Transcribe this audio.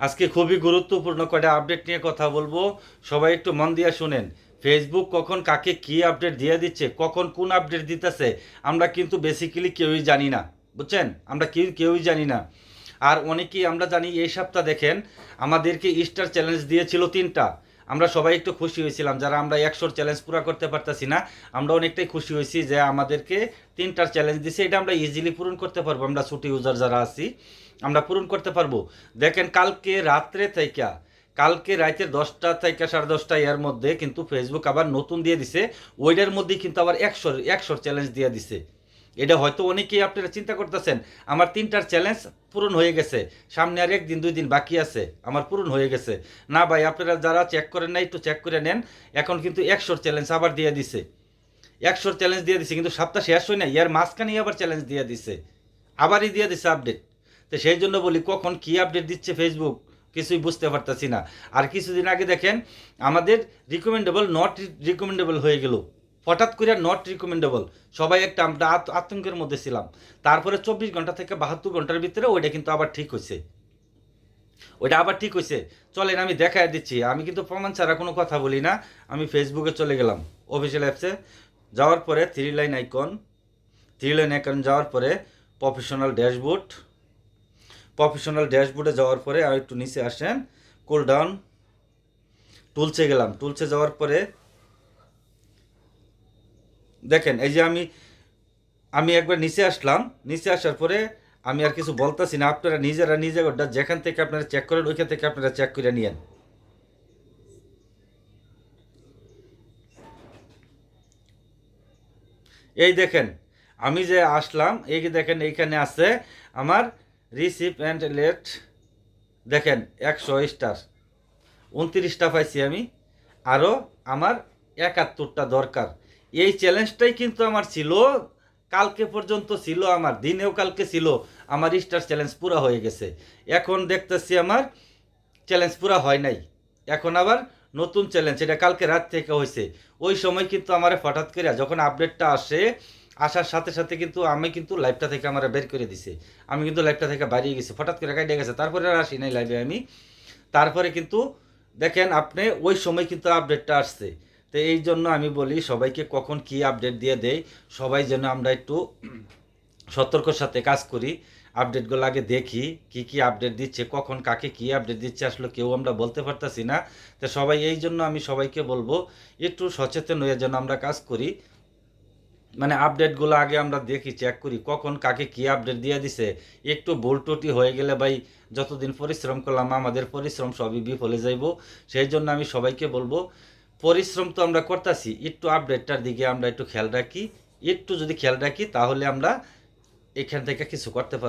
আজকে খুবই গুরুত্বপূর্ণ কয়টা আপডেট নিয়ে কথা বলব। সবাই একটু মন দিয়ে শুনেন। ফেসবুক কখন কাকে কি আপডেট দিয়ে দিচ্ছে, কখন কোন আপডেট দিতেছে, আমরা কিন্তু বেসিক্যালি কেউই জানি না। বুঝছেন? আমরা কেউ কেউই জানি না। আর অনেকেই আমরা জানি, এই সপ্তাহ দেখেন, আমাদেরকে ইস্টার চ্যালেঞ্জ দিয়েছিল তিনটা। আমরা সবাই একটু খুশি হয়েছিলাম। যারা আমরা একশোর চ্যালেঞ্জ পুরো করতে পারতাছি না, আমরা অনেকটাই খুশি হয়েছি যে আমাদেরকে তিনটার চ্যালেঞ্জ দিছে। এটা আমরা ইজিলি পূরণ করতে পারব। আমরা ছুটি ইউজার যারা আছি, আমরা পূরণ করতে পারব। দেখেন, কালকে রাত্রে থেকে, কালকে রাতে দশটা থেকে সাড়ে দশটা এর মধ্যে কিন্তু ফেসবুক আবার নতুন দিয়ে দিছে। ওইটার মধ্যেই কিন্তু আবার একশোর একশোর চ্যালেঞ্জ দিয়ে দিছে। এটা হয়তো অনেকেই আপনারা চিন্তা করতেছেন, আমার তিনটার চ্যালেঞ্জ পূরণ হয়ে গেছে, সামনে আর একদিন, দুই দিন বাকি আছে, আমার পূরণ হয়ে গেছে। না ভাই, আপনারা যারা চেক করেন নাই, একটু চেক করে নেন, এখন কিন্তু একশোর চ্যালেঞ্জ আবার দিয়ে দিছে। একশোর চ্যালেঞ্জ দিয়ে দিছে, কিন্তু সপ্তাহ শেষ হয় না ইয়ার মাঝখানেই আবার চ্যালেঞ্জ দিয়ে দিছে। আবারই দিয়ে দিছে আপডেট তো সেই জন্য বলি, কখন কি আপডেট দিচ্ছে ফেসবুক কিছুই বুঝতে পারতাছি না। আর কিছুদিন আগে দেখেন, আমাদের রিকমেন্ডেবল নট রিকমেন্ডেবল হয়ে গেল। হঠাৎ করে নট রিকমেন্ডেবল সবাই একটা আমরা আতঙ্কের মধ্যে ছিলাম। তারপরে চব্বিশ ঘণ্টা থেকে বাহাত্তর ঘণ্টার ভিতরে ওইটা কিন্তু আবার ঠিক হয়েছে ওইটা আবার ঠিক হয়েছে চলেন আমি দেখায় দিচ্ছি। আমি কিন্তু প্রমাণ ছাড়া কোনো কথা বলি না। আমি ফেসবুকে চলে গেলাম অফিসিয়াল অ্যাপসে যাওয়ার পরে three line icon three line icon যাওয়ার পরে প্রফেশনাল ড্যাশবোর্ড প্রফেশনাল ড্যাশবোর্ডে যাওয়ার পরে আর একটু নিচে আসেন কুল ডাউন টুলসে গেলাম। টুলসে যাওয়ার পরে দেখেন, এই যে আমি আমি একবার নিচে আসলাম, নিচে আসার পরে আমি আর কিছু বলতেছি না, আপনারা নিজেরা নিজে ওটা যেখান থেকে আপনারা চেক করেন, ওইখান থেকে আপনারা চেক করে নিয়েন। এই দেখেন, আমি যে আসলাম, এই দেখেন, এইখানে আছে আমার রিসিপ অ্যান্ড লেট দেখেন, একশো স্টার। উনত্রিশটা পাইছি আমি আরও আমার একাত্তরটা দরকার। এই চ্যালেঞ্জটাই কিন্তু আমার ছিল, কালকে পর্যন্ত ছিল আমার, দিনেও কালকে ছিল, আমার স্টার চ্যালেঞ্জ পুরা হয়ে গেছে। এখন দেখতেছি আমার চ্যালেঞ্জ পুরা হয় নাই। এখন আবার নতুন চ্যালেঞ্জ এটা কালকে রাত থেকে হয়েছে। ওই সময় কিন্তু আমার হঠাৎ করে যখন আপডেটটা আসে, আসার সাথে সাথে কিন্তু আমি কিন্তু লাইভটা থেকে আমার বের করে দিছে। আমি কিন্তু লাইভটা থেকে বাড়িয়ে গেছি, হঠাৎ করে কাটিয়ে গেছে। তারপরে আর আসি নাই লাইভে আমি। তারপরে কিন্তু দেখেন আপনি ওই সময় কিন্তু আপডেটটা আসছে। তো এই জন্য আমি বলি, সবাইকে কখন কি আপডেট দিয়ে দেয় সবাই যেন আমরা একটু সতর্কর সাথে কাজ করি আপডেটগুলো আগে দেখি, কি কি আপডেট দিচ্ছে, কখন কাকে কি আপডেট দিচ্ছে, আসলে কেউ আমরা বলতে পারতাছি না। তো সবাই এই জন্য আমি সবাইকে বলব, একটু সচেতন হয়ে যেন আমরা কাজ করি। মানে আপডেটগুলো আগে আমরা দেখি চেক করি, কখন কাকে কি আপডেট দিয়ে দিছে। একটু ভুল টুটি হয়ে গেলে ভাই, যতদিন পরিশ্রম করলাম, আমাদের পরিশ্রম সবই বিফলে যাইব। সেই জন্য আমি সবাইকে বলব পরিশ্রম তো আমরা করতেছি, একটু আপডেটটার দিকে আমরা একটু খেয়াল রাখি, একটু যদি খেয়াল রাখি তাহলে আমরা এখান থেকে কিছু করতে পারব।